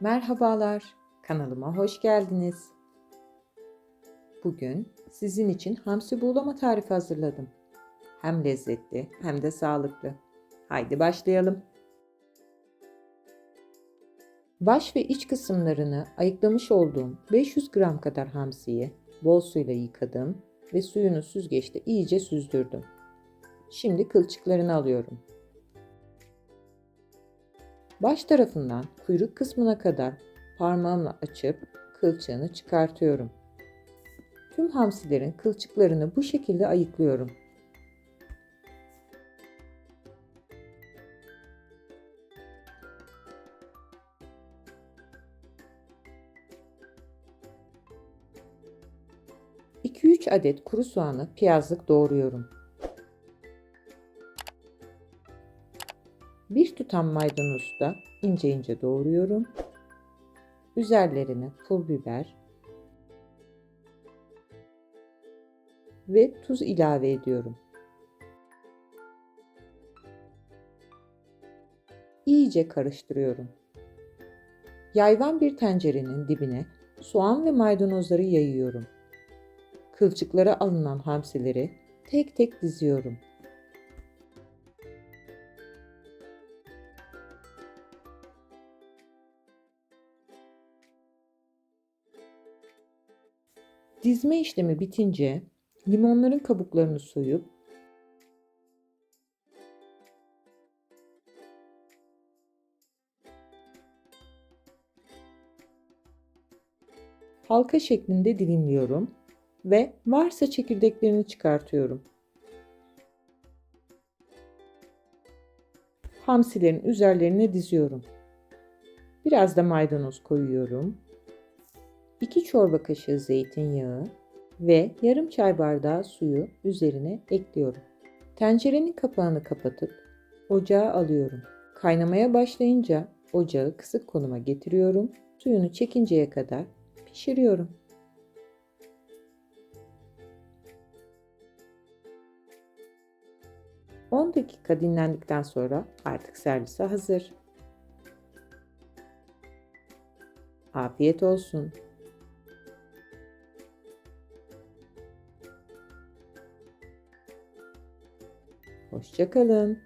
Merhabalar, kanalıma hoş geldiniz. Bugün sizin için hamsi buğulama tarifi hazırladım. Hem lezzetli hem de sağlıklı. Haydi başlayalım. Baş ve iç kısımlarını ayıklamış olduğum 500 gram kadar hamsiyi bol suyla yıkadım ve suyunu süzgeçte iyice süzdürdüm. Şimdi kılçıklarını alıyorum. Baş tarafından kuyruk kısmına kadar parmağımla açıp kılçığını çıkartıyorum. Tüm hamsilerin kılçıklarını bu şekilde ayıklıyorum. İki üç adet kuru soğanı piyazlık doğruyorum. Bir tutam maydanozu da ince ince doğruyorum. Üzerlerine pul biber ve tuz ilave ediyorum. İyice karıştırıyorum. Yayvan bir tencerenin dibine soğan ve maydanozları yayıyorum. Kılçıklara alınan hamsileri tek tek diziyorum. Dizme işlemi bitince limonların kabuklarını soyup halka şeklinde dilimliyorum ve varsa çekirdeklerini çıkartıyorum. Hamsilerin üzerlerine diziyorum. Biraz da maydanoz koyuyorum. 2 çorba kaşığı zeytinyağı ve yarım çay bardağı suyu üzerine ekliyorum. Tencerenin kapağını kapatıp ocağa alıyorum. Kaynamaya başlayınca ocağı kısık konuma getiriyorum. Suyunu çekinceye kadar pişiriyorum. ...10 dakika dinlendikten sonra artık servise hazır. Afiyet olsun. Hoşçakalın.